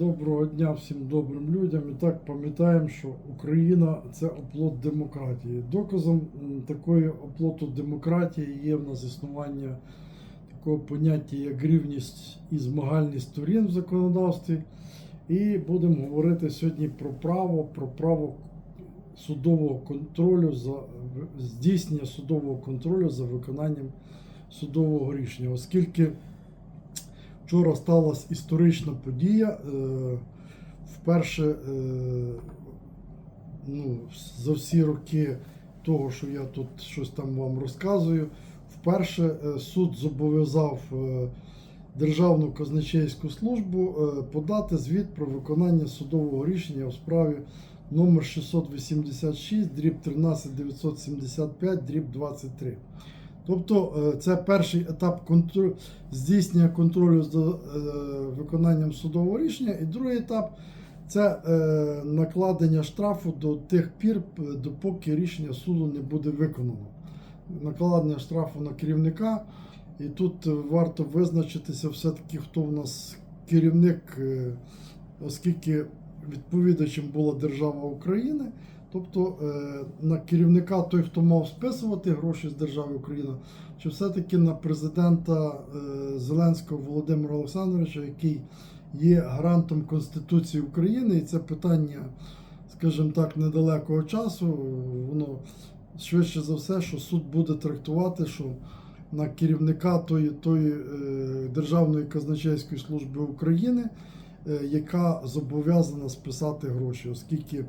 Доброго дня всім добрим людям. І так пам'ятаємо, що Україна це оплот демократії. Доказом такої оплоту демократії є в нас існування такого поняття, як рівність і змагальність сторін в законодавстві. І будемо говорити сьогодні про право, про право судового контролю за здійснення судового контролю за виконанням судового рішення, оскільки Вчора сталася історична подія. е, Вперше е, ну, за всі роки того, що я тут щось там вам розказую, вперше е, суд зобов'язав Державну казначейську службу подати звіт про виконання судового рішення у справі номер 686, дріб 13975, дріб 23. Тобто е, це перший етап здійснення контролю за е, виконанням судового рішення, і другий етап це е, накладення штрафу до тих пір, допоки рішення суду не буде виконано. Накладення штрафу на керівника. І тут варто визначитися все-таки, хто в нас керівник, оскільки відповідачем була держава України. Тобто е, на керівника той, хто мав списувати гроші з держави Україна, чи все-таки на президента е, Зеленського Володимира Олександровича, який є гарантом Конституції України, і це питання, скажімо так, недалекого часу. Воно швидше за все, що суд буде трактувати, що на керівника тої, тої е, Державної казначейської служби України, яка зобов'язана списати гроші, оскільки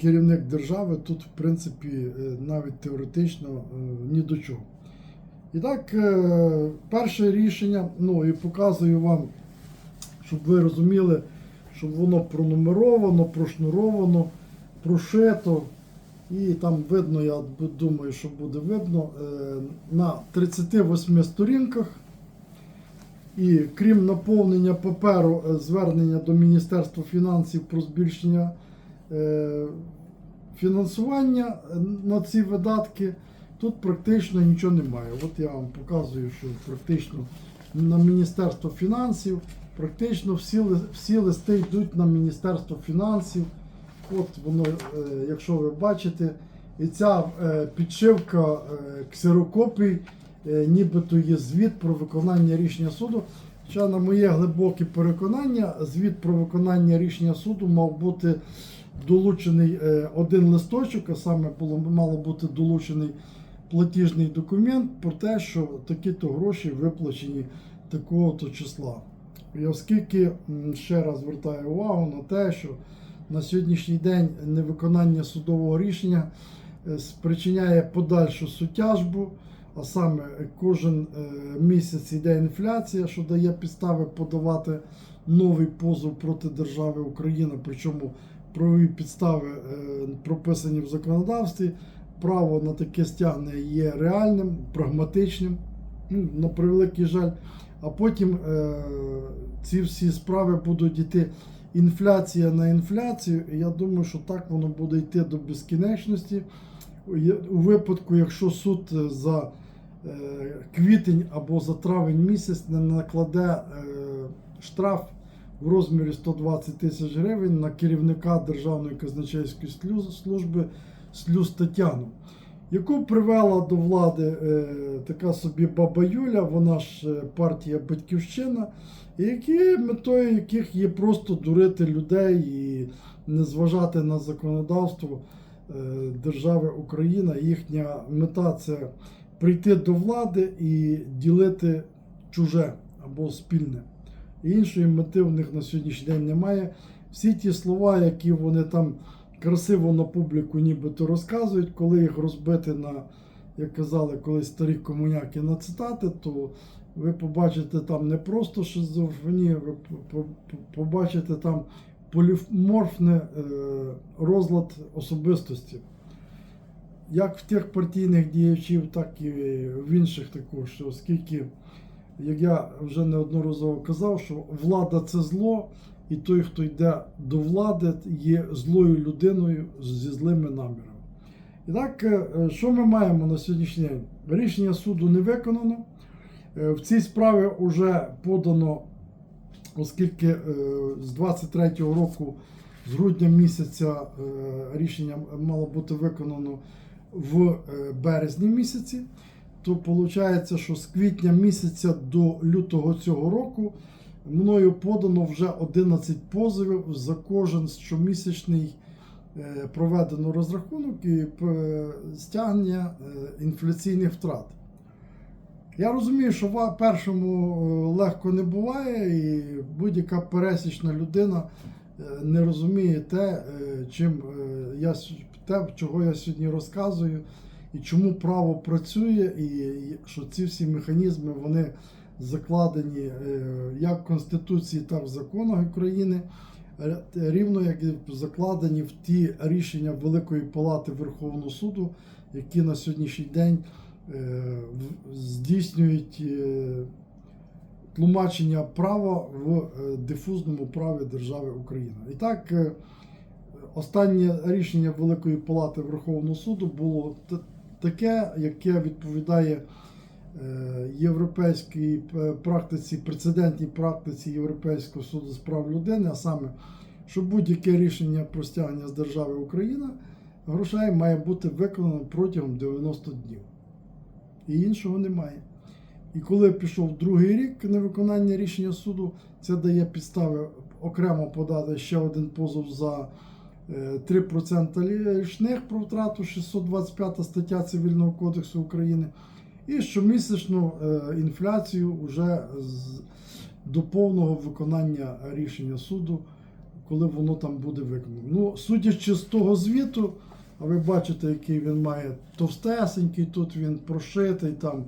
керівник держави тут, в принципі, е, навіть теоретично е, ні до чого. І так, е, перше рішення, ну і показую вам, щоб ви розуміли, щоб воно пронумеровано, прошнуровано, прошито. І там видно, я думаю, що буде видно, е, на 38 сторінках. І крім наповнення паперу е, звернення до Міністерства фінансів про збільшення е, фінансування е, на ці видатки, тут практично нічого немає. От я вам показую, що практично на Міністерство фінансів, практично всі, всі листи йдуть на Міністерство фінансів. От воно, е, якщо ви бачите, і ця е, підшивка ксерокопій, нібито є звіт про виконання рішення суду. Хоча, на моє глибоке переконання, звіт про виконання рішення суду мав бути долучений е, один листочок, а саме було мало бути долучений платіжний документ про те, що такі-то гроші виплачені такого-то числа. І оскільки ще раз звертаю увагу на те, що на сьогоднішній день невиконання судового рішення е, спричиняє подальшу сутяжбу, а саме кожен е, місяць йде інфляція, що дає підстави подавати новий позов проти держави Україна, причому правові підстави е, прописані в законодавстві. Право на таке стягнення є реальним, прагматичним, ну, на превеликий жаль. А потім е, ці всі справи будуть йти інфляція на інфляцію. І я думаю, що так воно буде йти до безкінечності. У випадку, якщо суд е, за е, квітень або за травень місяць не накладе е, штраф в розмірі 120 тисяч гривень на керівника Державної казначейської служби Слюз Тетяну, яку привела до влади е, така собі баба Юля, вона ж е, партія Батьківщина, які метою яких є просто дурити людей і не зважати на законодавство е, держави Україна. Їхня мета це прийти до влади і ділити чуже або спільне. Іншої мети в них на сьогоднішній день немає. Всі ті слова, які вони там красиво на публіку нібито розказують, коли їх розбити на, як казали колись старі комуняки, на цитати, то ви побачите там не просто шизофренію, ви по- по- побачите там поліморфний е, розлад особистості. Як в тих партійних діячів, так і в інших також, оскільки, як я вже неодноразово казав, що влада це зло, і той, хто йде до влади, є злою людиною зі злими намірами. І так, е, що ми маємо на сьогоднішній день? Рішення суду не виконано. Е, В цій справі вже подано оскільки е, з 23-го року, з грудня місяця, е, рішення мало бути виконано в е, березні місяці, то виходить, що з квітня місяця до лютого цього року мною подано вже 11 позовів за кожен щомісячний е, проведено розрахунок і е, стягнення е, інфляційних втрат. Я розумію, що ва- першому легко не буває, і будь-яка пересічна людина не розуміє те, чим я те, чого я сьогодні розказую, і чому право працює, і що ці всі механізми вони закладені е, як в Конституції, так і в законах України, рівно як і закладені в ті рішення Великої Палати Верховного суду, які на сьогоднішній день е, здійснюють е, тлумачення права в е, дифузному праві держави Україна. І так, е, останнє рішення Великої Палати Верховного суду було таке, яке відповідає е, європейській е, практиці, прецедентній практиці Європейського суду з прав людини, а саме, що будь-яке рішення про стягнення з держави Україна грошей має бути виконано протягом 90 днів. І іншого немає. І коли пішов другий рік невиконання рішення суду, це дає підстави окремо подати ще один позов за 3% річних про втрату 625 стаття Цивільного кодексу України. І щомісячну е, інфляцію вже до повного виконання рішення суду, коли воно там буде виконано. Ну, судячи з того звіту, а ви бачите, який він має товстесенький, тут він прошитий, там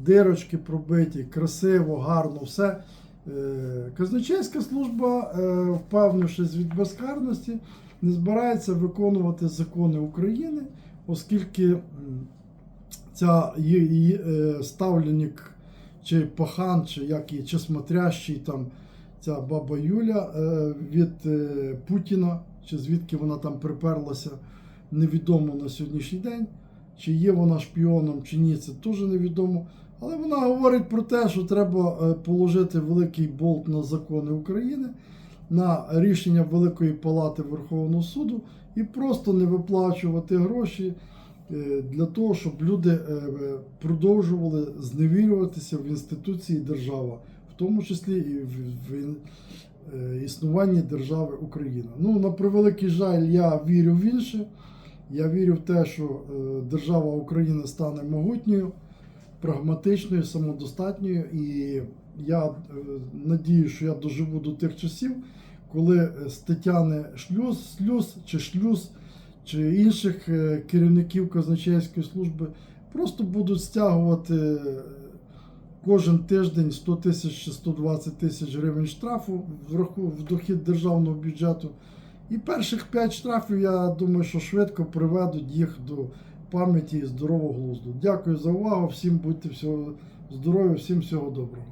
дирочки пробиті, красиво, гарно, все. Е, Казначейська служба, е, впевнившись від безкарності, не збирається виконувати закони України, оскільки ця її, е, ставленник чи пахан, чи як її, чи смотрящий там ця баба Юля е, від е, Путіна, чи звідки вона там приперлася, невідомо на сьогоднішній день. Чи є вона шпіоном, чи ні, це теж невідомо. Але вона говорить про те, що треба положити великий болт на закони України, на рішення Великої Палати Верховного суду і просто не виплачувати гроші е, для того, щоб люди е, продовжували зневірюватися в інституції держава, в тому числі і в, е, існуванні держави Україна. Ну, на превеликий жаль, я вірю в інше. Я вірю в те, що е, держава Україна стане могутньою, прагматичною, самодостатньою. І я е, надію, що я доживу до тих часів, коли е, з Тетяни Шлюз, Слюз чи Шлюз, чи інших е, керівників казначейської служби просто будуть стягувати кожен тиждень 100 тисяч чи 120 тисяч гривень штрафу в дохід державного бюджету. І перших 5 штрафів, я думаю, що швидко приведуть їх до пам'яті і здорового глузду. Дякую за увагу. Всім будьте всього здорові, всім всього доброго.